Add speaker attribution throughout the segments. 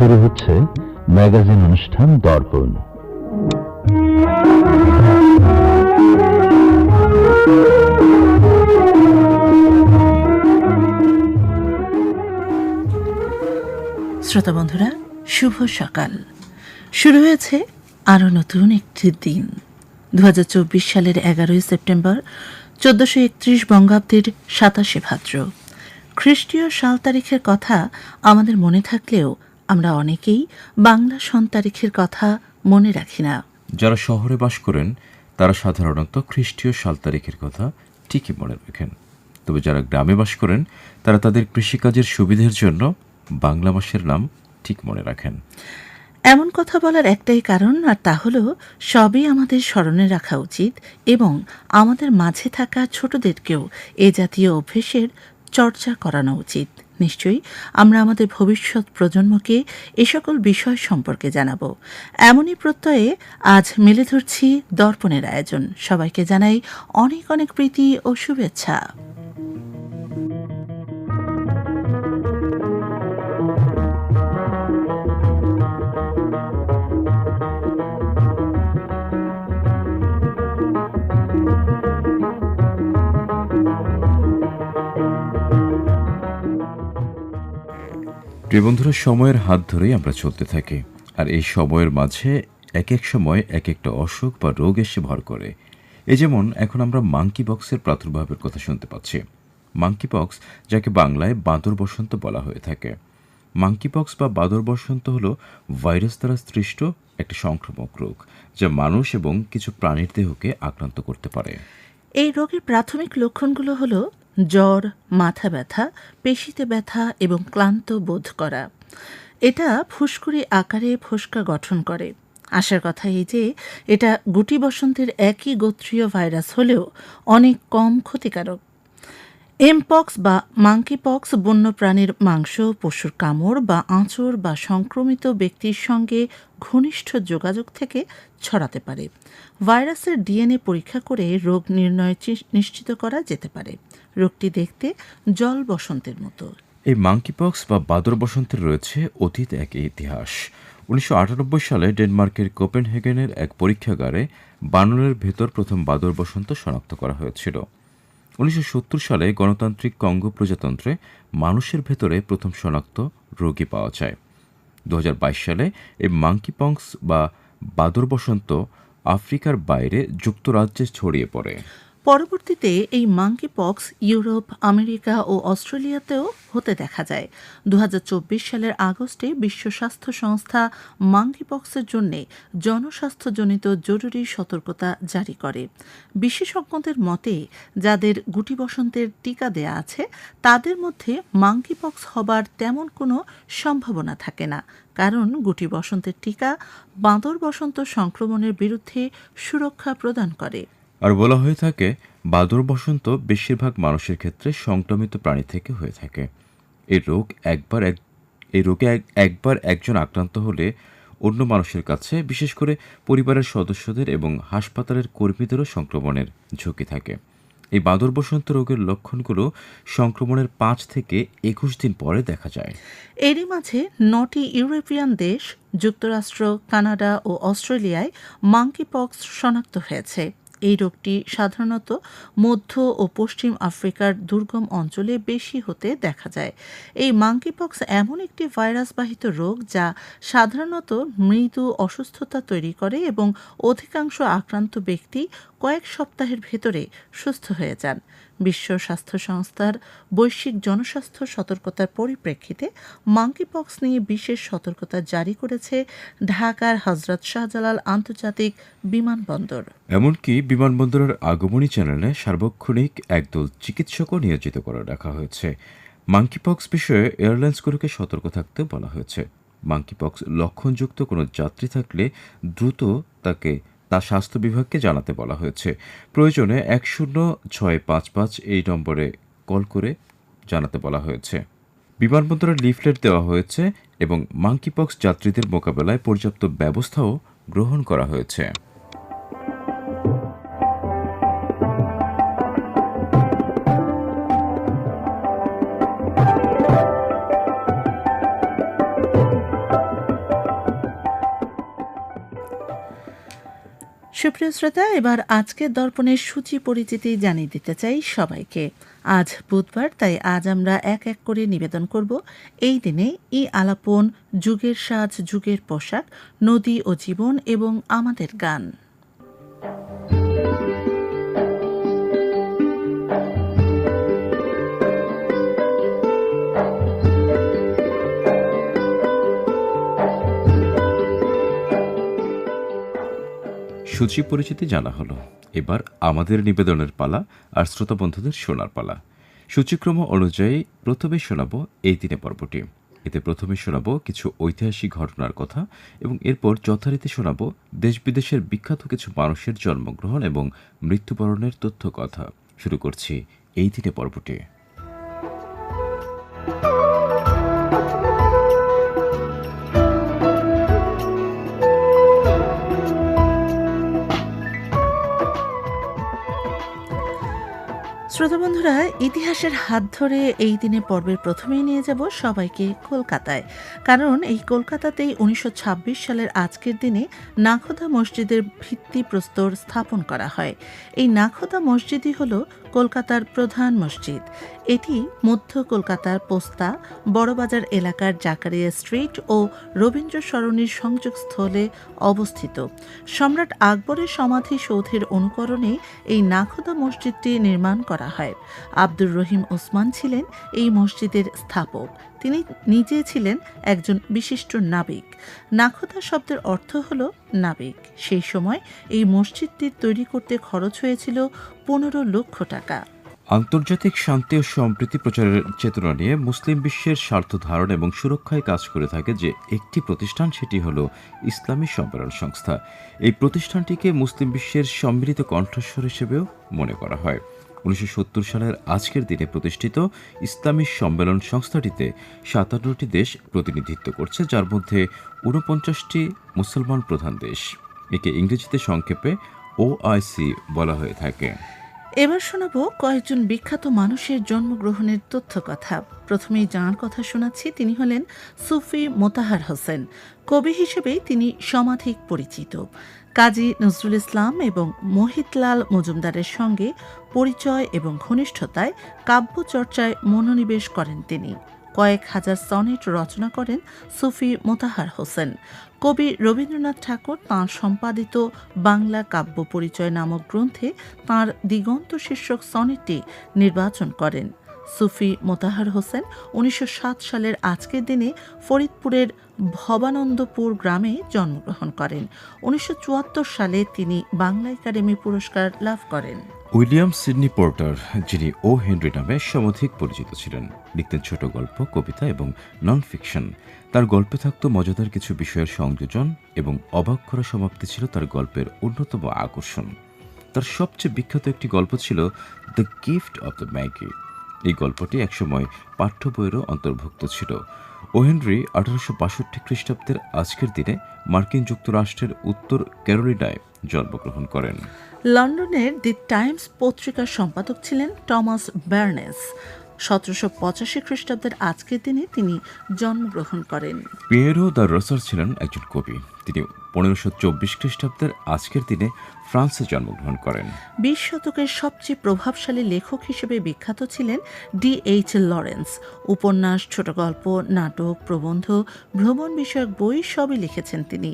Speaker 1: শুরু হচ্ছে ম্যাগাজিন অনুষ্ঠান দর্পণ।
Speaker 2: শ্রোতা বন্ধুরা, শুভ সকাল। শুরু হয়েছে আরও নতুন একটি দিন। দু হাজার চব্বিশ সালের এগারোই সেপ্টেম্বর, চোদ্দশো একত্রিশ বঙ্গাব্দের সাতাশে ভাদ্র। খ্রিস্টীয় সাল তারিখের কথা আমাদের মনে থাকলেও আমরা অনেকেই বাংলা সন তারিখের কথা মনে রাখি না।
Speaker 3: যারা শহরে বাস করেন তারা সাধারণত খ্রিস্টীয় সাল তারিখের কথা ঠিকই মনে রাখেন। তবে যারা গ্রামে বাস করেন তারা তাদের কৃষিকাজের সুবিধার জন্য বাংলা মাসের নাম ঠিক মনে রাখেন।
Speaker 2: এমন কথা বলার একটাই কারণ আর তা হলো সবই আমাদের স্মরণে রাখা উচিত এবং আমাদের মাঝে থাকা ছোটদেরকেও এ জাতীয় অভ্যেসের চর্চা করানো উচিত। নিশ্চয়ই আমরা আমাদের ভবিষ্যৎ প্রজন্মকে এ সকল বিষয় সম্পর্কে জানাব। এমনই প্রত্যয়ে আজ মেলে ধরছি দর্পণের আয়োজন। সবাইকে জানাই অনেক অনেক প্রীতি ও শুভেচ্ছা।
Speaker 3: প্রিয় বন্ধুরা, সময়ের হাত ধরেই আমরা চলতে থাকি। আর এই সময়ের মাঝে এক এক সময় এক একটা অসুখ বা রোগ এসে ভর করে। এ যেমন এখন আমরা মাঙ্কি বক্সের প্রাদুর্ভাবের কথা শুনতে পাচ্ছি। মাঙ্কি পক্স যাকে বাংলায় বাঁদর বসন্ত বলা হয়ে থাকে। মাঙ্কি পক্স বা বাদর বসন্ত হল ভাইরাস দ্বারা সৃষ্ট একটি সংক্রামক রোগ, যা মানুষ এবং কিছু প্রাণীর দেহকে আক্রান্ত করতে পারে।
Speaker 2: এই রোগের প্রাথমিক লক্ষণগুলো হলো জ্বর, মাথা ব্যথা, পেশিতে ব্যথা এবং ক্লান্ত বোধ করা। এটা ফুসকুড়ি আকারে ফোসকা গঠন করে। আসার কথা এই যে, এটা গুটি বসন্তের একই গোত্রীয় ভাইরাস হলেও অনেক কম ক্ষতিকারক। এমপক্স বা মাঙ্কিপক্স বন্য প্রাণীর মাংস, পশুর কামড় বা আঁচড় বা সংক্রমিত ব্যক্তির সঙ্গে ঘনিষ্ঠ যোগাযোগ থেকে ছড়াতে পারে। ভাইরাসের ডিএনএ পরীক্ষা করে রোগ নির্ণয় নিশ্চিত করা যেতে পারে। রোগটি দেখতে জল বসন্তের মতো।
Speaker 3: এই মাঙ্কিপক্স বা বাদর বসন্তের রয়েছে অতীত এক ইতিহাস। উনিশশো আটানব্বই সালে ডেনমার্কের কোপেনহেগেনের এক পরীক্ষাগারে বানরের ভেতর প্রথম বাদর বসন্ত শনাক্ত করা হয়েছিল। উনিশশো সত্তর সালে গণতান্ত্রিক কঙ্গো প্রজাতন্ত্রে মানুষের ভেতরে প্রথম শনাক্ত রোগী পাওয়া যায়। দু হাজার বাইশ সালে এই মাঙ্কিপংস বা বাদর বসন্ত আফ্রিকার বাইরে যুক্তরাজ্যে ছড়িয়ে পড়ে।
Speaker 2: পরবর্তীতে এই মাঙ্কি পক্স ইউরোপ, আমেরিকা ও অস্ট্রেলিয়াতেও হতে দেখা যায়। দু হাজার চব্বিশ সালের আগস্টে বিশ্ব স্বাস্থ্য সংস্থা মাঙ্কি পক্সের জন্য জনস্বাস্থ্যজনিত জরুরি সতর্কতা জারি করে। বিশেষজ্ঞদের মতে, যাদের গুটি বসন্তের টিকা দেয়া আছে, তাদের মধ্যে মাঙ্কি পক্স হবার তেমন কোনো সম্ভাবনা থাকে না। কারণ গুটি বসন্তের টিকা বাঁদর বসন্ত সংক্রমণের বিরুদ্ধে সুরক্ষা প্রদান করে।
Speaker 3: আর বলা হয়ে থাকে, বাদর বসন্ত বেশিরভাগ মানুষের ক্ষেত্রে সংক্রমিত প্রাণী থেকে হয়ে থাকে। এই রোগ একবার এক, এই রোগে এক- একবার একজন আক্রান্ত হলে অন্য মানুষের কাছে, বিশেষ করে পরিবারের সদস্যদের এবং হাসপাতালের কর্মীদেরও সংক্রমণের ঝুঁকি থাকে। এই বাদর বসন্ত রোগের লক্ষণগুলো সংক্রমণের পাঁচ থেকে একুশ দিন পরে দেখা যায়।
Speaker 2: এরই মাঝে নটি ইউরোপিয়ান দেশ, যুক্তরাষ্ট্র, কানাডা ও অস্ট্রেলিয়ায় মাঙ্কিপক্স শনাক্ত হয়েছে। এই রোগটি সাধারণত মধ্য ও পশ্চিম আফ্রিকার দুর্গম অঞ্চলে বেশি হতে দেখা যায়। এই মাঙ্কিপক্স এমন একটি ভাইরাসবাহিত রোগ যা সাধারণত মৃদু অসুস্থতা তৈরি করে এবং অধিকাংশ আক্রান্ত ব্যক্তি কয়েক সপ্তাহের ভেতরে সুস্থ হয়ে যান। বিশ্ব স্বাস্থ্য সংস্থার বৈশ্বিক জনস্বাস্থ্য সতর্কতার পরিপ্রেক্ষিতে মাঙ্কিপক্স নিয়ে বিশেষ সতর্কতা জারি করেছে ঢাকার হজরত শাহজালাল আন্তর্জাতিক বিমানবন্দর।
Speaker 3: এমনকি বিমানবন্দরের আগমনী চ্যানেলে সার্বক্ষণিক একদল চিকিৎসকও নিয়োজিত করে রাখা হয়েছে। মাঙ্কিপক্স বিষয়ে এয়ারলাইন্সগুলোকে সতর্ক থাকতে বলা হয়েছে। মাঙ্কিপক্স লক্ষণযুক্ত কোনো যাত্রী থাকলে দ্রুত তাকে তা স্বাস্থ্য বিভাগকে জানাতে বলা হয়েছে। প্রয়োজনে এক শূন্য ছয় পাঁচ পাঁচ এই নম্বরে কল করে জানাতে বলা হয়েছে। বিমানবন্দরে লিফলেট দেওয়া হয়েছে এবং মাঙ্কিপক্স যাত্রীদের মোকাবেলায় পর্যাপ্ত ব্যবস্থাও গ্রহণ করা হয়েছে।
Speaker 2: সুপ্রিয় শ্রোতা, এবার আজকের দর্পণের সূচি পরিচিতি জানিয়ে দিতে চাই সবাইকে। আজ বুধবার, তাই আজ আমরা এক এক করে নিবেদন করব এই দিনে ই আলাপন, যুগের সাজ, যুগের পোশাক, নদী ও জীবন এবং আমাদের গান।
Speaker 3: সূচি পরিচিতি জানা হলো। এবার আমাদের নিবেদনের পালা আর শ্রোতা বন্ধুদের শোনার পালা। সূচিক্রম অনুযায়ী প্রথমে শোনাবো এই দিনে পর্বটি। এতে প্রথমে শোনাবো কিছু ঐতিহাসিক ঘটনার কথা এবং এরপর যথারীতি শোনাব দেশ বিদেশের বিখ্যাত কিছু মানুষের জন্মগ্রহণ এবং মৃত্যুবরণের তথ্য কথা শুরু করছি এই দিনে পর্বটি।
Speaker 2: শ্রোতা বন্ধুরা, ইতিহাসের হাত ধরে এই দিনে পর্বের প্রথমেই নিয়ে যাব সবাইকে কলকাতায়। কারণ এই কলকাতাতেই উনিশশো ছাব্বিশ সালের আজকের দিনে নাখোদা মসজিদের ভিত্তিপ্রস্তর স্থাপন করা হয়। এই নাখোদা মসজিদই হল কলকাতার প্রধান মসজিদ। এটি মধ্য কলকাতার পোস্তা, বড়বাজার এলাকার জাকারিয়া স্ট্রিট ও রবীন্দ্র সরণির সংযোগস্থলে অবস্থিত। সম্রাট আকবরের সমাধি সৌধের অনুকরণে এই নাখোদা মসজিদটি নির্মাণ করা হয়। আব্দুর রহিম ওসমান ছিলেন এই মসজিদের স্থাপক। তিনি নিজে ছিলেন একজন বিশিষ্ট নাবিক। নাখোদা শব্দের অর্থ হল নাবিক। সেই সময় এই মসজিদটি তৈরি করতে খরচ হয়েছিল পনেরো লক্ষ টাকা।
Speaker 3: আন্তর্জাতিক শান্তি ও সম্প্রীতি প্রচারের চেতনা নিয়ে মুসলিম বিশ্বের স্বার্থ ধারণ এবং সুরক্ষায় কাজ করে থাকে যে একটি প্রতিষ্ঠান, সেটি হল ইসলামী সম্মেলন সংস্থা। এই প্রতিষ্ঠানটিকে মুসলিম বিশ্বের সম্মিলিত কণ্ঠস্বর হিসেবেও মনে করা হয়। উনিশশো সত্তর সালের আজকের দিনে প্রতিষ্ঠিত ইসলামী সম্মেলন সংস্থাটিতে সাতান্নটি দেশ প্রতিনিধিত্ব করছে, যার মধ্যে ঊনপঞ্চাশটি মুসলমান প্রধান দেশ। একে ইংরেজিতে সংক্ষেপে ওআইসি বলা হয়ে থাকে।
Speaker 2: এবার শোনাবো কয়েকজন বিখ্যাত মানুষের জন্মগ্রহণের তথ্য কথা প্রথমেই যাঁর কথা শোনাচ্ছি, তিনি হলেন সুফি মোতাহার হোসেন। কবি হিসেবে তিনি সমাধিক পরিচিত। কাজী নজরুল ইসলাম এবং মোহিতলাল মজুমদারের সঙ্গে পরিচয় এবং ঘনিষ্ঠতায় কাব্যচর্চায় মনোনিবেশ করেন তিনি। কয়েক হাজার সনেট রচনা করেন সুফি মোতাহার হোসেন। কবি রবীন্দ্রনাথ ঠাকুর তাঁর সম্পাদিত বাংলা কাব্য পরিচয় নামক গ্রন্থে তাঁর দিগন্ত শীর্ষক সনেটটি নির্বাচন করেন। সুফি মোতাহার হোসেন উনিশশো সাত সালের আজকের দিনে ফরিদপুরের ভবানন্দপুর গ্রামে জন্মগ্রহণ করেন। উনিশশো চুয়াত্তর সালে তিনি বাংলা একাডেমি পুরস্কার লাভ করেন।
Speaker 3: উইলিয়াম সিডনি পোর্টার, যিনি ও হেনরি নামে সমধিক পরিচিত ছিলেন, লিখতেন ছোট গল্প, কবিতা এবং নন ফিকশন তার গল্পে থাকত মজাদার কিছু বিষয়ের সংযোজন এবং অবাক করা সমাপ্তি ছিল তার গল্পের অন্যতম আকর্ষণ। তার সবচেয়ে বিখ্যাত একটি গল্প ছিল the gift of the Magi গল্পটি একসময় পাঠ্য বইয়েরও অন্তর্ভুক্ত ছিল। ওহেনরি আঠারোশো বাষট্টি খ্রিস্টাব্দের আজকের দিনে মার্কিন যুক্তরাষ্ট্রের উত্তর ক্যারোলিনায় জন্মগ্রহণ করেন।
Speaker 2: লন্ডনের দি টাইমস পত্রিকার সম্পাদক ছিলেন টমাস বার্নেস। সতেরোশো পঁচাশি খ্রিস্টাব্দের আজকের দিনে তিনি জন্মগ্রহণ করেন।
Speaker 3: পিয়েরো দ্য রসার ছিলেন একজন কবি। তিনি পনেরোশো চব্বিশ খ্রিস্টাব্দের আজকের দিনে ফ্রান্সে জন্মগ্রহণ করেন।
Speaker 2: বিশ শতকের সবচেয়ে প্রভাবশালী লেখক হিসেবে বিখ্যাত ছিলেন ডি এইচ লরেন্স। উপন্যাস ছোট গল্প নাটক প্রবন্ধ ভ্রমণ বিষয়ক বই সবই লিখেছেন তিনি।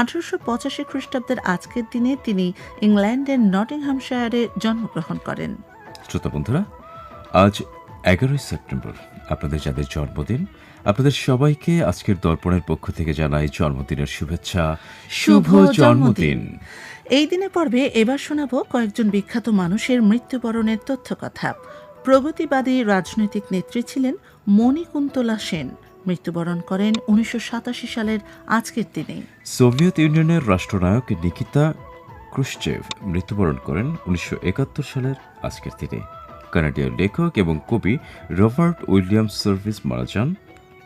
Speaker 2: আঠারোশো পঁচাশি খ্রিস্টাব্দের আজকের দিনে তিনি ইংল্যান্ডের নটিংহামশায়ারে জন্মগ্রহণ করেন।
Speaker 3: শ্রোতা বন্ধুরা আজ এগারোই সেপ্টেম্বর। আপনাদের যাদের জন্মদিন আপনাদের সবাইকে আজকের দর্পণের পক্ষ থেকে জানাই জন্মদিনের শুভেচ্ছা। শুভ জন্মদিন।
Speaker 2: এই দিনে পর্বে এবার শোনাবো কয়েকজন বিখ্যাত মানুষের মৃত্যুবরণের তথ্য কথা প্রগতিবাদী রাজনৈতিক নেত্রী ছিলেন মণিকুন্তলা সেন। মৃত্যুবরণ করেন উনিশশো সাতাশি সালের আজকের দিনে।
Speaker 3: সোভিয়েত ইউনিয়নের রাষ্ট্রনায়ক নিকিতা ক্রুশ্চেভ মৃত্যুবরণ করেন উনিশশো একাত্তর সালের আজকের দিনে। কানাডীয় লেখক এবং কবি রবার্ট উইলিয়াম সার্ভিস মারা যান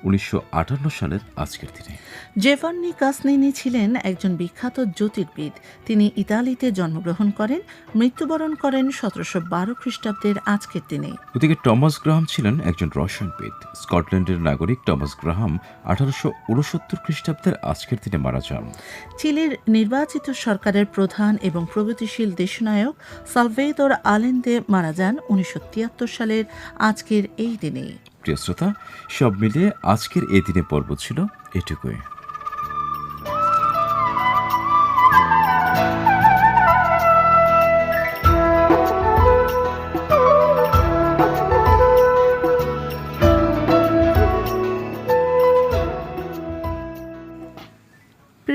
Speaker 3: উনিশশো আটান্ন সালের আজকের দিনে।
Speaker 2: জেভান্নি কাসনিনি ছিলেন একজন বিখ্যাত জ্যোতির্বিদ। তিনি ইতালিতে জন্মগ্রহণ করেন মৃত্যুবরণ করেন সতেরোশো বারো খ্রিস্টাব্দের আজকের দিনে।
Speaker 3: ওদিকে টমাস গ্রাহাম ছিলেন একজন রসায়নবিদ। স্কটল্যান্ডের নাগরিক টমাস গ্রাহাম আঠারোশো উনসত্তর খ্রিস্টাব্দের আজকের দিনে মারা যান।
Speaker 2: চিলির নির্বাচিত সরকারের প্রধান এবং প্রগতিশীল দেশনায়ক সালভেদর আলেন্দে মারা যান উনিশশো তিয়াত্তর সালের আজকের এই দিনে
Speaker 3: প্রিয় শ্রোতা সব মিলিয়ে আজকের এই দিনে পর্ব ছিল এটুকুই।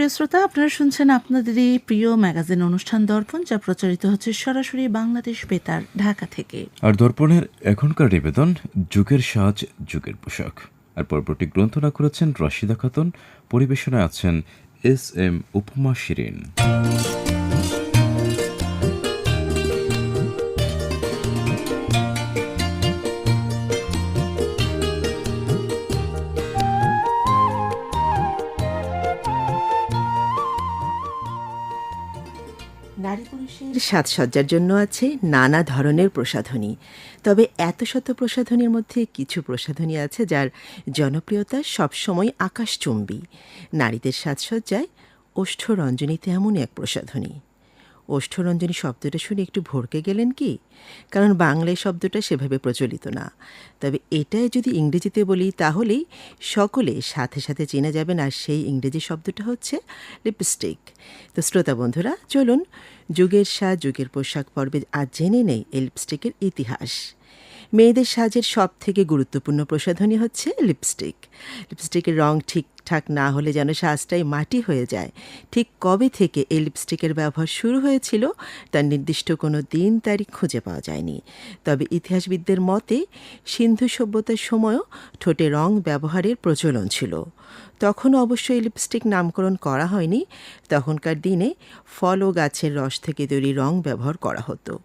Speaker 2: প্রিয় শ্রোতা, আপনারা শুনছেন আপনাদের এই প্রিয় ম্যাগাজিন অনুষ্ঠান দর্পণ, যা প্রচারিত হচ্ছে সরাসরি বাংলাদেশ বেতার, ঢাকা থেকে।
Speaker 3: আর দর্পণের এখনকার নিবেদন, যুগের সাজ, যুগের পোশাক। আর পর্বটি গ্রন্থনা করেছেন রশিদা খাতুন, পরিবেশনায় আছেন এস এম উপমা শিরিন।
Speaker 4: সাজসজ্জার জন্য আছে নানা ধরনের প্রসাধনী। তবে এত শত প্রসাধনীর মধ্যে কিছু প্রসাধনী আছে যার জনপ্রিয়তা সবসময় আকাশচুম্বী। নারীদের সাজসজ্জায় ওষ্ঠরঞ্জনী তেমনই এক প্রসাধনী। ওষ্ঠরঞ্জনী শব্দটা শুনে একটু ভরকে গেলেন কি? কারণ বাংলায় শব্দটা সেভাবে প্রচলিত না। তবে এটাই যদি ইংরেজিতে বলি, তাহলেই সকলে সাথে সাথে চেনা যাবেন আর সেই ইংরেজি শব্দটা হচ্ছে লিপস্টিক তো শ্রোতা বন্ধুরা, চলুন যুগের সাজ, যুগের পোশাক পর্বে আজ জেনে নেই এই লিপস্টিকের ইতিহাস। মেয়েদের সাজের সব থেকে গুরুত্বপূর্ণ প্রসাধনী হচ্ছে লিপস্টিক লিপস্টিকের রং ঠিকঠাক না হলে যেন সাজটাই মাটি হয়ে যায়। ঠিক কবে থেকে এই লিপস্টিকের ব্যবহার শুরু হয়েছিল, তার নির্দিষ্ট কোনো দিন তারিখ খুঁজে পাওয়া যায়নি। তবে ইতিহাসবিদদের মতে, সিন্ধু সভ্যতার সময়ও ঠোঁটে রং ব্যবহারের প্রচলন ছিল। তখন অবশ্য এই লিপস্টিক নামকরণ করা হয়নি। তখনকার দিনে ফল ও গাছের রস থেকে তৈরি রং ব্যবহার করা হতো।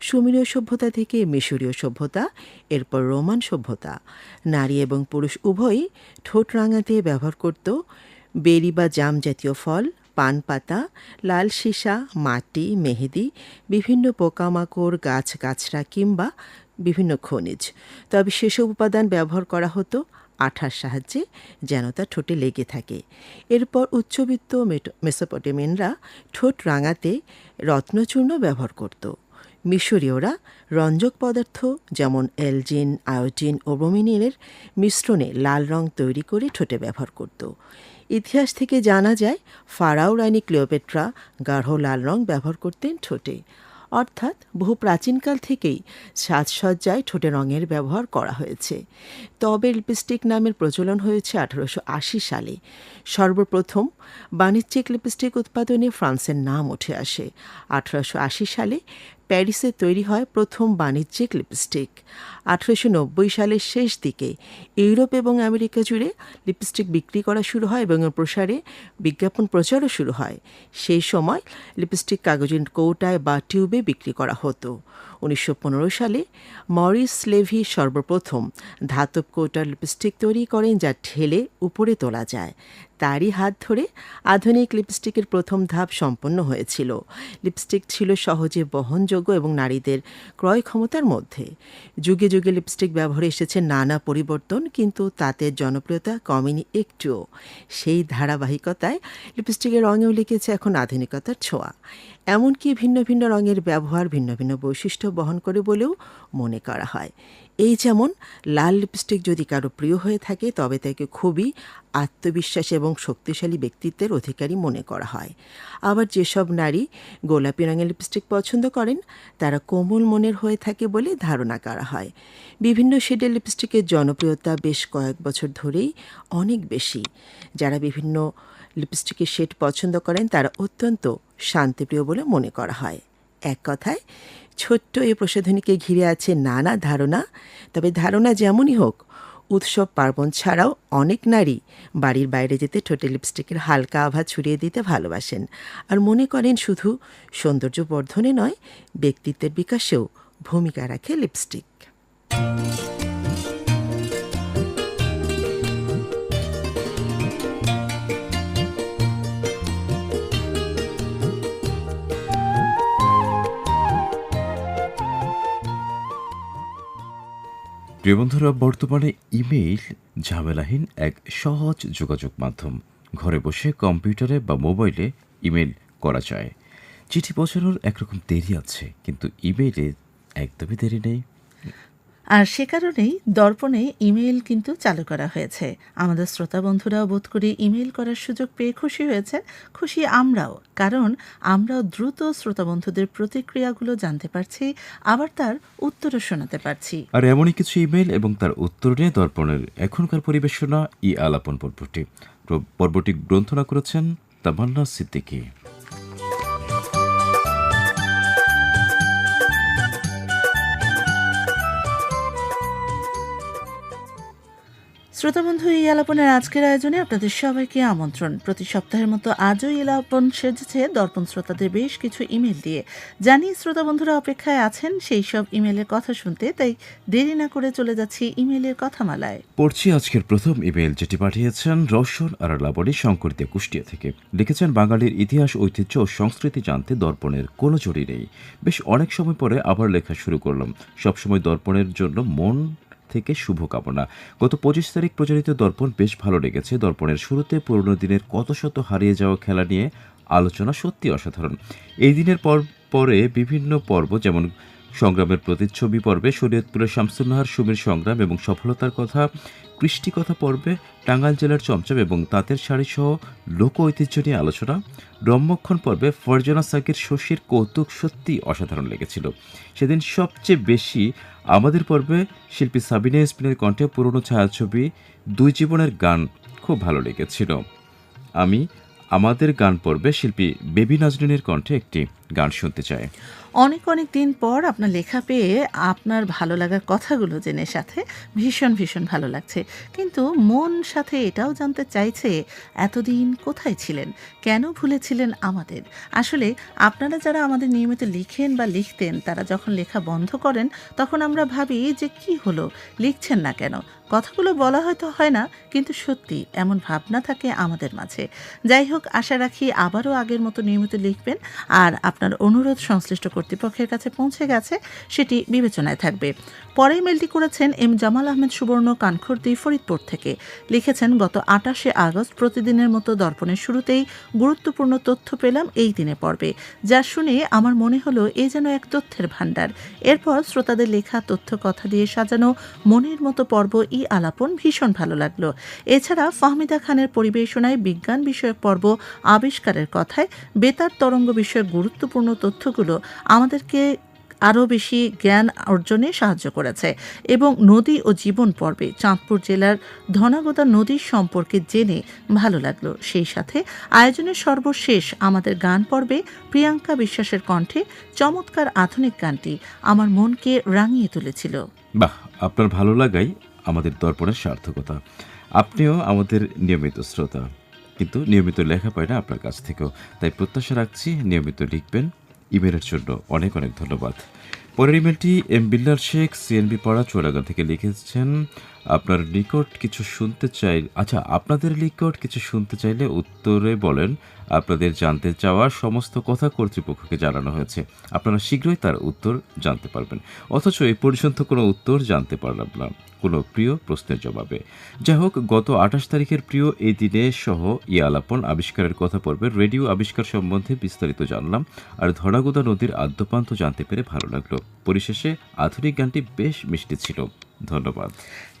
Speaker 4: সুমেরীয় সভ্যতা থেকে মিশরীয় সভ্যতা, এরপর রোমান সভ্যতা। নারী এবং পুরুষ উভয়ই ঠোঁট রাঙাতে ব্যবহার করত। বেরি বা জাম জাতীয় ফল, পান পাতা, লাল সীসা, মাটি, মেহেদি, বিভিন্ন পোকামাকড় গাছগাছরা কিংবা বিভিন্ন খনিজ। তবে সেসব উপাদান ব্যবহার করা হতো। আঠার সাহায্যে যেন তা ঠোঁটে লেগে থাকে। এরপর উচ্চবিত্ত মেসোপটেমিয়ানরা ঠোঁট রাঙাতে রত্নচূর্ণ ব্যবহার করত। মিশরীয়রা রঞ্জক পদার্থ যেমন এলজিন আয়োডিন ও ব্রোমিনিনের মিশ্রণে লাল রং তৈরি করে ঠোঁটে ব্যবহার করত। ইতিহাস থেকে জানা যায়, ফারাও রানী ক্লিওপেট্রা গাঢ় লাল রং ব্যবহার করতেন ঠোঁটে। অর্থাৎ বহু প্রাচীনকাল থেকেই সাজসজ্জায় ঠোঁটে রঙের ব্যবহার করা হয়েছে। তবে লিপস্টিক নামের প্রচলন হয়েছে আঠারোশো আশি সালে। সর্বপ্রথম বাণিজ্যিক লিপস্টিক উৎপাদনে ফ্রান্সের নাম উঠে আসে। আঠারোশো আশি সালে প্যারিসে তৈরি হয় প্রথম বাণিজ্যিক লিপস্টিক। আঠারোশো সালের শেষ দিকে ইউরোপ এবং আমেরিকা জুড়ে লিপস্টিক বিক্রি করা শুরু হয় এবং প্রসারে বিজ্ঞাপন প্রচারও শুরু হয়। সেই সময় লিপস্টিক কাগজের কৌটায় বা টিউবে বিক্রি করা হতো। উনিশশো পনেরো সালে মরিস লেভি সর্বপ্রথম ধাতব কৌটার লিপস্টিক তৈরি করেন যা ঠেলে উপরে তোলা যায়। তারই হাত ধরে আধুনিক লিপস্টিকের প্রথম ধাপ সম্পন্ন হয়েছিল। লিপস্টিক ছিল সহজে বহনযোগ্য এবং নারীদের ক্রয় ক্ষমতার মধ্যে। যুগে যুগে লিপস্টিক ব্যবহারে এসেছে নানা পরিবর্তন, কিন্তু তাতে জনপ্রিয়তা কমেনি একটুও। সেই ধারাবাহিকতায় লিপস্টিকের রঙেও লিখেছে এখন আধুনিকতার ছোঁয়া। এমনকি ভিন্ন ভিন্ন রঙের ব্যবহার, ভিন্ন ভিন্ন বৈশিষ্ট্য বহন করে বলেও মনে করা হয়। এই যেমন, লাল লিপস্টিক যদি কারও প্রিয় হয়ে থাকে, তবে তাকে খুবই আত্মবিশ্বাস এবং শক্তিশালী ব্যক্তিত্বের অধিকারী মনে করা হয়। আবার যেসব নারী গোলাপি রঙের লিপস্টিক পছন্দ করেন, তারা কোমল মনের হয়ে থাকে বলে ধারণা করা হয়। বিভিন্ন শেডের লিপস্টিকের জনপ্রিয়তা বেশ কয়েক বছর ধরেই অনেক বেশি। যারা বিভিন্ন লিপস্টিকের শেড পছন্দ করেন, তারা অত্যন্ত শান্তিপ্রিয় বলে মনে করা হয়। এক কথায়, ছোট্ট এই প্রসাধনীকে ঘিরে আছে নানা ধারণা, তবে ধারণা যেমনই হোক, উৎসব পার্বণ ছাড়াও অনেক নারী বাড়ির বাইরে যেতে ঠোঁটে লিপস্টিকের হালকা আভা ছড়িয়ে দিতে ভালোবাসেন। আর মনে করেন শুধু সৌন্দর্য বর্ধনে নয়, ব্যক্তিত্বের বিকাশেও ভূমিকা রাখে লিপস্টিক।
Speaker 3: প্রিয় বন্ধুরা, বর্তমানে ইমেইল ঝামেলাহীন এক সহজ যোগাযোগ মাধ্যম। ঘরে বসে কম্পিউটারে বা মোবাইলে ইমেল করা যায়। চিঠি পৌঁছানোর একরকম দেরি আছে, কিন্তু ইমেইলে একদমই দেরি নেই।
Speaker 2: আর সে কারণেই দর্পণে ইমেইল কিন্তু চালু করা হয়েছে। আমাদের শ্রোতা বন্ধুরাও বোধ করি ইমেইল করার সুযোগ পেয়ে খুশি হয়েছে। খুশি আমরাও, কারণ আমরাও দ্রুত শ্রোতা বন্ধুদের প্রতিক্রিয়াগুলো জানতে পারছি, আবার তার উত্তরও শোনাতে পারছি।
Speaker 3: আর এমনই কিছু ইমেল এবং তার উত্তর নিয়ে দর্পণের এখনকার পরিবেশনা ই আলাপন পর্বটি। পর্বটি গ্রন্থনা করেছেন তামান্না সিদ্দিকী।
Speaker 2: শ্রোতা বন্ধু এই আলাপনের আজকের আয়োজনে আপনাদের সবাইকে আমন্ত্রণ। প্রতি সপ্তাহের মতো আজও আলাপন সেজেছে। দর্পণ শ্রোতাদের বেশ কিছু ইমেল দিয়ে। জানি শ্রোতা বন্ধুরা অপেক্ষায় আছেন সেই সব ইমেলের কথা শুনতে, তাই দেরি না করে চলে যাচ্ছি ইমেলের কথামালায়।
Speaker 3: পড়ছি আজকের প্রথম ইমেল, যেটি পাঠিয়েছেন রওশন আর লাবণী শঙ্করদিয়া কুষ্টিয়া থেকে। লিখেছেন, বাঙালির ইতিহাস, ঐতিহ্য ও সংস্কৃতি জানতে দর্পণের কোনো জড়ি নেই। বেশ অনেক সময় পরে আবার লেখা শুরু করলাম। সবসময় দর্পণের জন্য মন থেকে শুভকামনা। গত পঁচিশ তারিখ প্রচারিত দর্পণ বেশ ভালো লেগেছে। দর্পণের শুরুতে পুরনো দিনের কত শত হারিয়ে যাওয়া খেলা নিয়ে আলোচনা সত্যি অসাধারণ। এই দিনের পর, পরে বিভিন্ন পর্ব যেমন সংগ্রামের প্রতিচ্ছবি পর্বে, শরীয়তপুরের শামসুন্নাহার সুমির সংগ্রাম এবং সফলতার কথা কৃষ্টি কথা পর্বে, টাঙ্গাইল জেলার চমচম এবং তাঁতের শাড়ি সহ লোক ঐতিহ্য নিয়ে আলোচনা ব্রহ্মক্ষণ পর্বে ফরজানা সাকির শশীর কৌতুক সত্যি অসাধারণ লেগেছিল। সেদিন সবচেয়ে বেশি আমাদের পর্বে শিল্পী সাবিনা ইসপিনের কণ্ঠে পুরনো ছায়াছবি দুই জীবনের গান খুব ভালো লেগেছিল। আমি আমাদের গান পর্বে শিল্পী বেবি নাজরিনের কণ্ঠে একটি গান শুনতে চাই।
Speaker 2: অনেক অনেক দিন পর আপনার লেখা পেয়ে আপনার ভালো লাগার কথাগুলো জেনে সাথে ভীষণ ভীষণ ভালো লাগছে। কিন্তু মন সাথে এটাও জানতে চাইছে, এতদিন কোথায় ছিলেন? কেন ভুলেছিলেন আমাদের? আসলে আপনারা যারা আমাদের নিয়মিত লিখেন বা লিখতেন, তারা যখন লেখা বন্ধ করেন, তখন আমরা ভাবি যে কি হলো? লিখছেন না কেন? কথাগুলো বলা হয়তো হয় না, কিন্তু সত্যি এমন ভাবনা থাকে আমাদের মাঝে। যাই হোক, আশা রাখি আবারও আগের মতো নিয়মিত লিখবেন, আর আপনার অনুরোধ সংশ্লিষ্ট কর্তৃপক্ষের কাছে পৌঁছে গেছে, সেটি বিবেচনায় থাকবে। পরে মেলটি করেছেন এম জামাল আহমেদ সুবর্ণ, কানখর্দি, ফরিদপুর থেকে। লিখেছেন, গত আটাশে আগস্ট প্রতিদিনের মতো দর্পণের শুরুতেই গুরুত্বপূর্ণ তথ্য পেলাম এই দিনে পর্বে। যা শুনে আমার মনে হলো, এ যেন এক তথ্যের ভাণ্ডার। এরপর শ্রোতাদের লেখা তথ্য কথা দিয়ে সাজানো মনের মতো পর্ব ই আলাপন ভীষণ ভালো লাগল। এছাড়া ফাহমিদা খানের পরিবেশনায় বিজ্ঞান বিষয়ক পর্ব, আবিষ্কারের কথায় বেতার তরঙ্গ বিষয়ক গুরুত্বপূর্ণ তথ্যগুলো আমাদেরকে আরও বেশি জ্ঞান অর্জনে সাহায্য করেছে এবং নদী ও জীবন পর্বে চাঁদপুর জেলার ধনাগোদা নদীর সম্পর্কে জেনে ভালো লাগল। সেই সাথে আয়োজনের সর্বশেষ আমাদের গান পর্বে প্রিয়াঙ্কা বিশ্বাসের কণ্ঠে চমৎকার আধুনিক গানটি আমার মনকে রাঙিয়ে তুলেছিল।
Speaker 3: বাহ, আপনার ভালো লাগাই। আমাদের দর্পণের সার্থকতা। আপনিও আমাদের নিয়মিত শ্রোতা। কিন্তু নিয়মিত লেখা পাই না আপনার কাছ থেকেও। তাই প্রত্যাশা রাখছি নিয়মিত লিখবেন। ইমেলের জন্য অনেক অনেক ধন্যবাদ। পরের ইমেলটি এম বিল্লার শেখ, সিএনবি পাড়া চোরাগা থেকে লিখেছেন আপনার নিকট কিছু শুনতে চাই আচ্ছা আপনাদের নিকট কিছু শুনতে চাইলে উত্তরে বলেন, আপনাদের জানতে চাওয়া সমস্ত কথা কর্তৃপক্ষকে জানানো হয়েছে। আপনারা শীঘ্রই তার উত্তর জানতে পারবেন। অথচ এই পর্যন্ত কোনো উত্তর জানতে পারলাম না, কোনো প্রিয় প্রশ্নের জবাবে। যাই হোক, গত আঠাশ তারিখের প্রিয় এই দিনে সহ ই আলাপন আবিষ্কারের কথা পর্বে রেডিও আবিষ্কার সম্বন্ধে বিস্তারিত জানলাম। আর ধরাগোদা নদীর আদ্যপান্ত জানতে পেরে ভালো লাগল। পরিশেষে আধুনিক গানটি বেশ মিষ্টি ছিল। ধন্যবাদ।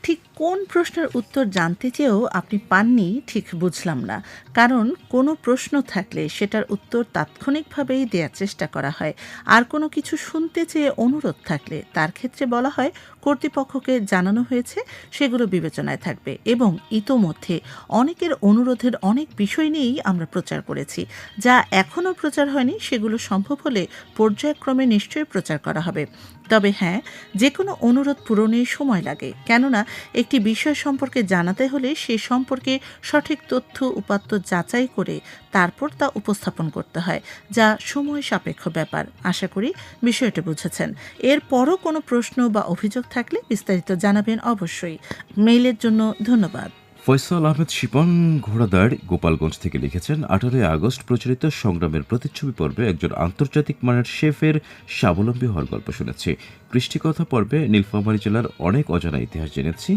Speaker 2: ঠিক কোন প্রশ্নের উত্তর জানতে চেয়েও আপনি পাননি, ঠিক বুঝলাম না। কারণ কোনো প্রশ্ন থাকলে সেটার উত্তর তাৎক্ষণিকভাবেই দেওয়ার চেষ্টা করা হয়। আর কোনো কিছু শুনতে চেয়ে অনুরোধ থাকলে তার ক্ষেত্রে বলা হয়, কর্তৃপক্ষকে জানানো হয়েছে, সেগুলো বিবেচনায় থাকবে। এবং ইতোমধ্যে অনেকের অনুরোধের অনেক বিষয় নিয়েই আমরা প্রচার করেছি। যা এখনও প্রচার হয়নি, সেগুলো সম্ভব হলে পর্যায়ক্রমে নিশ্চয়ই প্রচার করা হবে। তবে হ্যাঁ যে কোনো অনুরোধ পূরণে সময় লাগে। কেননা, একটি বিষয় সম্পর্কে জানাতে হলে সে সম্পর্কে সঠিক তথ্য উপাত্ত যাচাই করে তারপর তা উপস্থাপন করতে হয়, যা সময় সাপেক্ষ ব্যাপার। আশা করি বিষয়টা বুঝেছেন। এরপরও কোনো প্রশ্ন বা অভিযোগ থাকলে বিস্তারিত জানাবেন অবশ্যই। মেইলের জন্য ধন্যবাদ।
Speaker 3: ফয়সাল আহমেদ শিপন ঘোড়াদার গোপালগঞ্জ থেকে লিখেছেন, আঠারোই আগস্ট প্রচলিত সংগ্রামের প্রতিচ্ছবি পর্বে একজন আন্তর্জাতিক মানের শেফের স্বাবলম্বী হওয়ার গল্প শুনেছি। কৃষ্টিকথা পর্বে নীলফামারী জেলার অনেক অজানা ইতিহাস জেনেছি।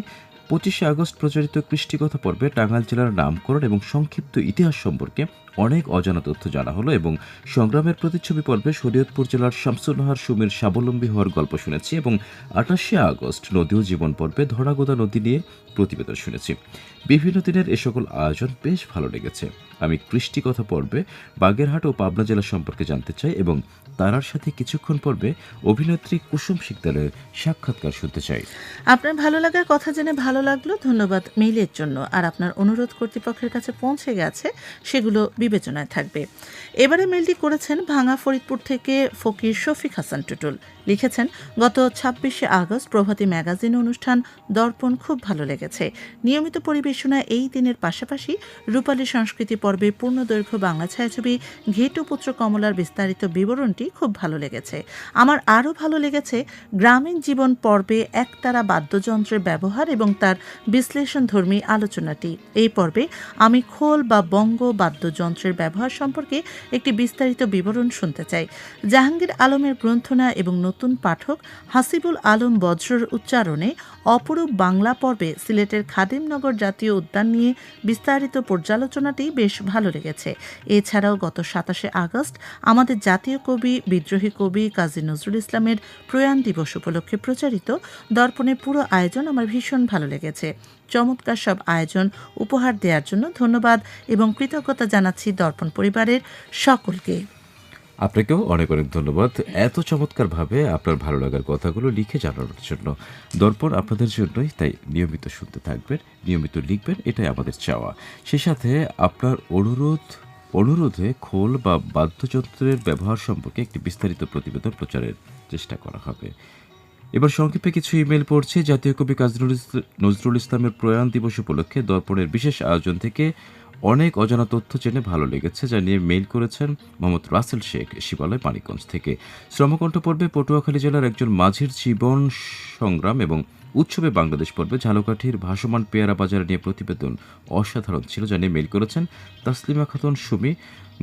Speaker 3: পঁচিশে আগস্ট প্রচারিত কৃষ্টিকথা পর্বে টাঙ্গাইল জেলার নামকরণ এবং সংক্ষিপ্ত ইতিহাস সম্পর্কে অনেক অজানা তথ্য জানা হলো এবং সংগ্রামের প্রতিচ্ছবি পর্বে শরীয়তপুর জেলার শামসুন্নাহার সুমির স্বাবলম্বী হওয়ার গল্প শুনেছি এবং আঠাশে আগস্ট নদী ও জীবন পর্বে ধরাগোদা নদী নিয়ে প্রতিবেদন শুনেছি। বিভিন্ন দিনের এ সকল আয়োজন বেশ ভালো লেগেছে। আমি কৃষ্টি কথা পর্বে বাগেরহাট ও পাবনা জেলা সম্পর্কে জানতে চাই এবং তারার সাথে কিছুক্ষণ পর্বে অভিনেত্রী কুসুম শিকদারের সাক্ষাৎকার শুনতে চাই।
Speaker 2: আপনার ভালো লাগার কথা জেনে ভালো লাগল, ধন্যবাদ মেইলের জন্য। আর আপনার অনুরোধ কর্তৃপক্ষের কাছে পৌঁছে গেছে, সেগুলো বিবেচনায় থাকবে। এবারে মেইলটি করেছেন ভাঙা ফরিদপুর থেকে ফকির শফিক হাসান টুটুল। লিখেছেন, গত ছাব্বিশে আগস্ট প্রভাতী ম্যাগাজিন অনুষ্ঠান দর্পণ খুব ভালো লেগেছে। নিয়মিত পরিবেশনা এই দিনের পাশাপাশি রূপালী সংস্কৃতি পর্বে পূর্ণদৈর্ঘ্য বাংলা ছায়াছবি, ঘেটু পুত্র কমলার বিস্তারিত বিবরণটি খুব ভালো লেগেছে। আমার আরও ভালো লেগেছে, গ্রামীণ জীবন পর্বে একতারা বাদ্যযন্ত্রের ব্যবহার এবং তার বিশ্লেষণধর্মী আলোচনাটি। এই পর্বে আমি খোল বা বঙ্গ বাদ্যযন্ত্রের ব্যবহার সম্পর্কে একটি বিস্তারিত বিবরণ শুনতে চাই। জাহাঙ্গীর আলমের গ্রন্থনা এবং নতুন পাঠক হাসিবুল আলম বজ্রর উচ্চারণে অপরূপ বাংলা পর্বে সিলেটের খাদিমনগর জাতীয় উদ্যান নিয়ে বিস্তারিত পর্যালোচনাটি বেশ ভালো লেগেছে। এছাড়াও গত সাতাশে আগস্ট আমাদের জাতীয় কবি, বিদ্রোহী কবি কাজী নজরুল ইসলামের প্রয়াণ দিবস উপলক্ষে প্রচারিত দর্পণের পুরো আয়োজন আমার ভীষণ ভালো লেগেছে। চমৎকার সব আয়োজন উপহার দেওয়ার জন্য ধন্যবাদ এবং কৃতজ্ঞতা জানাচ্ছি দর্পণ পরিবারের সকলকে।
Speaker 3: আপনাকেও অনেক অনেক ধন্যবাদ। এত চমৎকারভাবে আপনার ভালো লাগার কথাগুলো লিখে জানানোর জন্য। দর্পণ আপনাদের জন্যই, তাই নিয়মিত শুনতে থাকবেন, নিয়মিত লিখবেন, এটাই আমাদের চাওয়া। সে সাথে আপনার অনুরোধ, অনুরোধে খোল বা বাদ্যযন্ত্রের ব্যবহার সম্পর্কে একটি বিস্তারিত প্রতিবেদন প্রচারের চেষ্টা করা হবে। এবার সংক্ষেপে কিছু ইমেল পড়ছে। জাতীয় কবি কাজী নজরুল- নজরুল ইসলামের প্রয়াণ দিবস উপলক্ষে দর্পণের বিশেষ আয়োজন থেকে অনেক অজানা তথ্য জেনে ভালো লেগেছে যা নিয়ে মেইল করেছেন মোহাম্মদ রাসেল শেখ শিবালয় মানিকগঞ্জ থেকে। শ্রমকণ্ঠ পর্বে পটুয়াখালী জেলার একজন মাঝির জীবন সংগ্রাম এবং উৎসবে বাংলাদেশ পর্বে ঝালকাঠির ভাসমান পেয়ারা বাজার নিয়ে প্রতিবেদন অসাধারণ ছিল জানিয়ে মেইল করেছেন তাসলিমা খাতুন সুমি।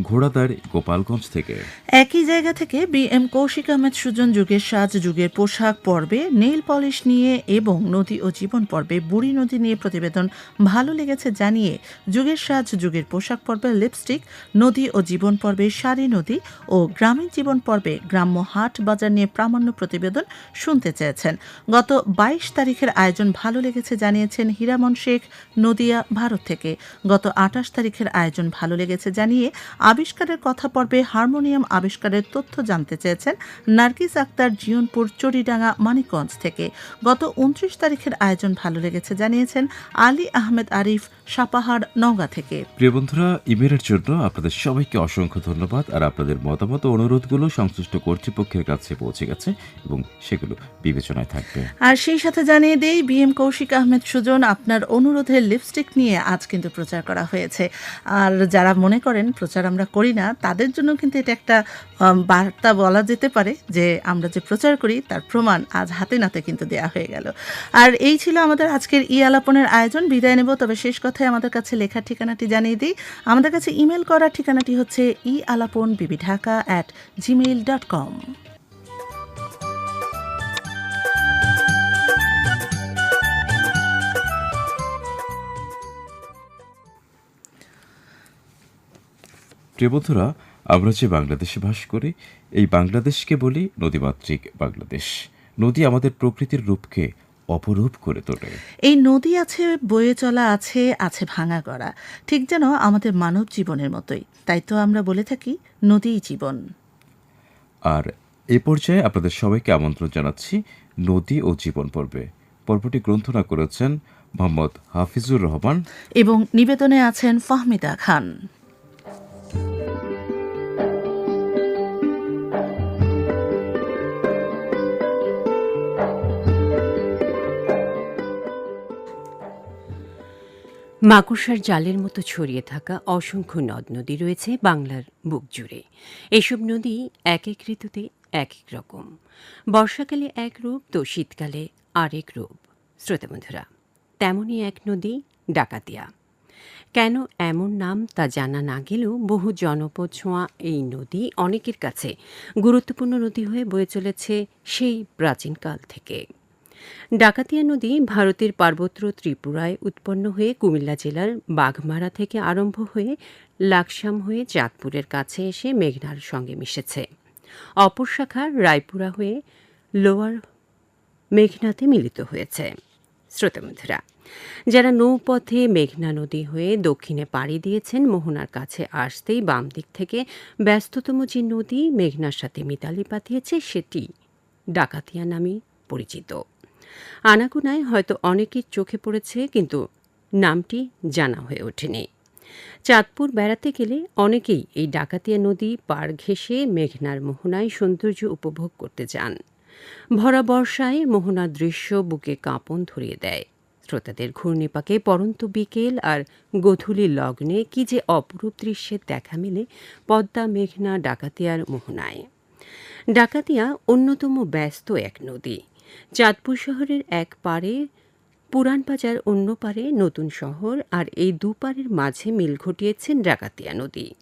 Speaker 3: ঘোড়াদার গোপালগঞ্জ থেকে।
Speaker 2: একই জায়গা থেকে বি এম কৌশিক আহমেদ সুজন যুগের সাজ যুগের পোশাক পর্বে নেইল পলিশ নিয়ে এবং নদী ও জীবন পর্বে বুড়ি নদী নিয়ে প্রতিবেদন ভালো লেগেছে জানিয়ে যুগের সাজ যুগের পোশাক পর্বে লিপস্টিক, নদী ও জীবন পর্বে শাড়ি নদী ও গ্রামীণ জীবন পর্বে গ্রাম্য হাট বাজার নিয়ে প্রামাণ্য প্রতিবেদন শুনতে চেয়েছেন। গত বাইশ তারিখের আয়োজন ভালো লেগেছে জানিয়েছেন হীরামন শেখ নদিয়া, ভারত থেকে। গত আঠাশ তারিখের আয়োজন ভালো লেগেছে জানিয়ে আবিষ্কারের কথা পর্বে হারমোনিয়াম আবিষ্কারের তথ্য জানতে চেয়েছেন নার্গিস আক্তার জিয়নপুর চড়িডাঙ্গা মানিকগঞ্জ থেকে। গত উনত্রিশ তারিখের আয়োজন ভালো লেগেছে, জানিয়েছেন আলী আহমেদ আরিফ সাপাহার নওগাঁ থেকে।
Speaker 3: প্রিয় বন্ধুরা ইমেলের জন্য আপনাদের সবাইকে অসংখ্য ধন্যবাদ আর আপনাদের মতামত অনুরোধগুলো সংশ্লিষ্ট কর্তৃপক্ষের কাছে পৌঁছে গেছে এবং সেগুলো বিবেচনায় থাকবে।
Speaker 2: আর সেই সাথে জানিয়ে দেই বি এম কৌশিক আহমেদ সুজন আপনার অনুরোধের লিপস্টিক নিয়ে আজ কিন্তু প্রচার করা হয়েছে। আর যারা মনে করেন প্রচার আমরা করি না তাদের জন্য কিন্তু এটা একটা বার্তা বলা যেতে পারে যে আমরা যে প্রচার করি তার প্রমাণ আজ হাতে নাতে কিন্তু দেয়া হয়ে গেল। আর এই ছিল আমাদের আজকের ই আলাপনের আয়োজন। বিদায় নেব তবে শেষ কথায় আমাদের কাছে লেখার ঠিকানাটি জানিয়ে দিই। আমাদের কাছে ইমেল করার ঠিকানাটি হচ্ছে e Alapon BB Dhaka at Gmail dot com
Speaker 3: প্রিয় বন্ধুরা, আমরা যে বাংলাদেশে বাস করি, এই বাংলাদেশকে বলি নদীমাতৃক বাংলাদেশ। নদী আমাদের প্রকৃতির রূপকে অপরূপ করে তোলে।
Speaker 2: এই নদী আছে বয়ে চলা আছে আছে ভাঙা গড়া। ঠিক যেন আমাদের মানব জীবনের মতোই। তাই তো আমরা বলে থাকি নদীই জীবন।
Speaker 3: আর এ পর্যায়ে আপনাদের সবাইকে আমন্ত্রণ জানাচ্ছি নদী ও জীবন পর্বে। পর্বটি গ্রন্থনা করেছেন মোহাম্মদ হাফিজুর রহমান।
Speaker 2: এবং নিবেদনে আছেন ফাহমিদা খান।
Speaker 5: মাকুসার জালের মতো ছড়িয়ে থাকা অসংখ্য নদ নদী রয়েছে বাংলার বুক জুড়ে। এসব নদী এক এক ঋতুতে এক এক রকম। বর্ষাকালে এক রূপ, তো শীতকালে আরেক রূপ। শ্রোতাবন্ধুরা তেমনই এক নদী ডাকাতিয়া। কেন এমন নাম তা জানা না গেলেও বহু জনপদ ছোঁয়া এই নদী অনেকের কাছে গুরুত্বপূর্ণ নদী হয়ে বয়ে চলেছে সেই প্রাচীনকাল থেকে। ডাকাতিয়া নদী ভারতের পার্বত্য ত্রিপুরায় উৎপন্ন হয়ে কুমিল্লা জেলার বাঘমারা থেকে আরম্ভ হয়ে লাকসাম হয়ে চাঁদপুরের কাছে এসে মেঘনার সঙ্গে মিশেছে। অপর শাখা রায়পুরা হয়ে লোয়ার মেঘনাতে মিলিত হয়েছে। শ্রোতাবন্ধুরা যারা নৌপথে মেঘনা নদী হয়ে দক্ষিণে পাড়ি দিয়েছেন, মোহনার কাছে আসতেই বাম দিক থেকে ব্যস্ততম যে নদী মেঘনার সাথে মিতালি পাতিয়েছে, সেটি ডাকাতিয়া নামে পরিচিত। আনাগোনায় হয়তো অনেকের চোখে পড়েছে, কিন্তু নামটি জানা হয়ে ওঠেনি। চাঁদপুর বেড়াতে গেলে অনেকেই এই ডাকাতিয়া নদী পার ঘেঁষে মেঘনার মোহনায় সৌন্দর্য উপভোগ করতে যান। ভরা বর্ষায় মোহনার দৃশ্য বুকে কাঁপন ধরিয়ে দেয়। শ্রোতাদের ঘূর্ণিপাকে পরন্ত বিকেল আর গধূলি লগ্নে কি যে অপরূপ দৃশ্যের দেখা মেলে পদ্মা, মেঘনা, ডাকাতিয়ার মোহনায়। ডাকাতিয়া অন্যতম ব্যস্ত এক নদী। চাঁদপুর শহরের এক পারে পুরান বাজার অন্য পারে নতুন শহর আর এই দুপারের মাঝে মিল ঘটিয়েছেন ডাকাতিয়া নদী।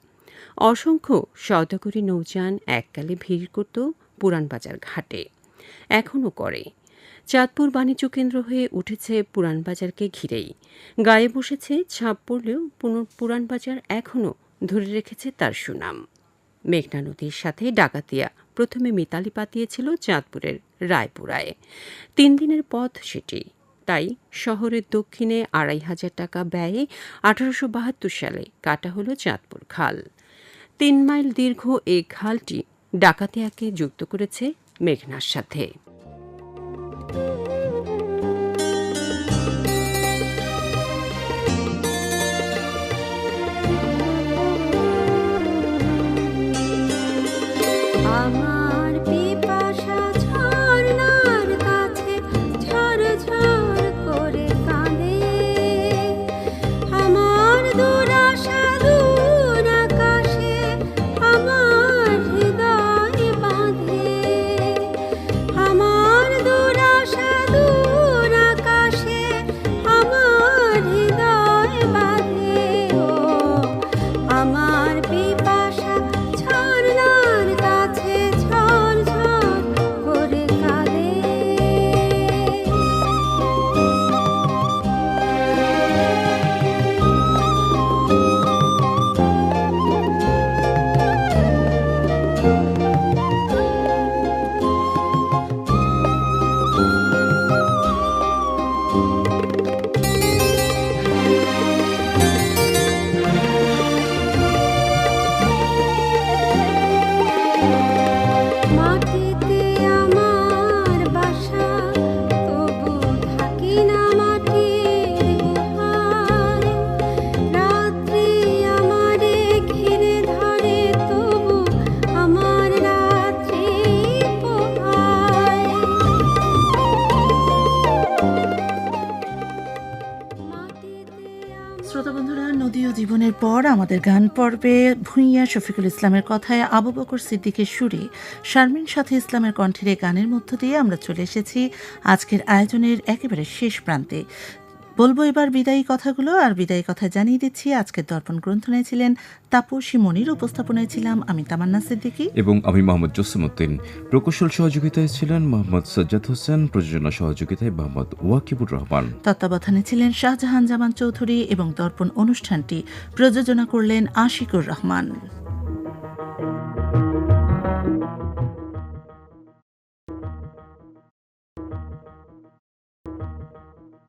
Speaker 5: অসংখ্য সৌদাগরী নৌযান এককালে ভিড় করত পুরান বাজার ঘাটে। এখনও করে। চাঁদপুর বাণিজ্য কেন্দ্র হয়ে উঠেছে পুরান বাজারকে ঘিরেই। গায়ে বসেছে ছাপ পড়লেও পুরান বাজার এখনও ধরে রেখেছে তার সুনাম। মেঘনা নদীর সাথে ডাকাতিয়া প্রথমে মিতালি পাতিয়েছিল চাঁদপুরের রায়পুরায়। তিন দিনের পথ সেটি। তাই শহরের দক্ষিণে আড়াই হাজার টাকা ব্যয়ে আঠারোশো বাহাত্তর সালে কাটা হল চাঁদপুর খাল। তিন মাইল দীর্ঘ এই খালটি ডাকাতিয়াকে যুক্ত করেছে মেঘনার সাথে।
Speaker 2: আমাদের গান পর্বে ভূঁইয়া শফিকুল ইসলামের কথায় আবু বকর সিদ্দিকের সুরে শারমিন সাথে ইসলামের কণ্ঠের গানের মধ্য দিয়ে আমরা চলে এসেছি আজকের আয়োজনের একেবারে শেষ প্রান্তে। বলব এবার বিদায়ী কথাগুলো আর বিদায়ী কথা জানিয়ে দিচ্ছি আজকের দর্পণ গ্রন্থনায় ছিলেন তাপসী মনির উপস্থাপনায় ছিলাম আমি তামান্না সিদ্দিকী।
Speaker 3: এবং আমি মোহাম্মদ জসিমউদ্দিন। প্রকৌশল সহযোগিতায় ছিলেন মোহাম্মদ সজ্জাদ হোসেন প্রযোজনা সহযোগিতায় মোহাম্মদ ওয়াকিবুর রহমান।
Speaker 2: তত্ত্বাবধানে ছিলেন শাহজাহান জামান চৌধুরী এবং দর্পণ অনুষ্ঠানটি প্রযোজনা করলেন আশিকুর রহমান।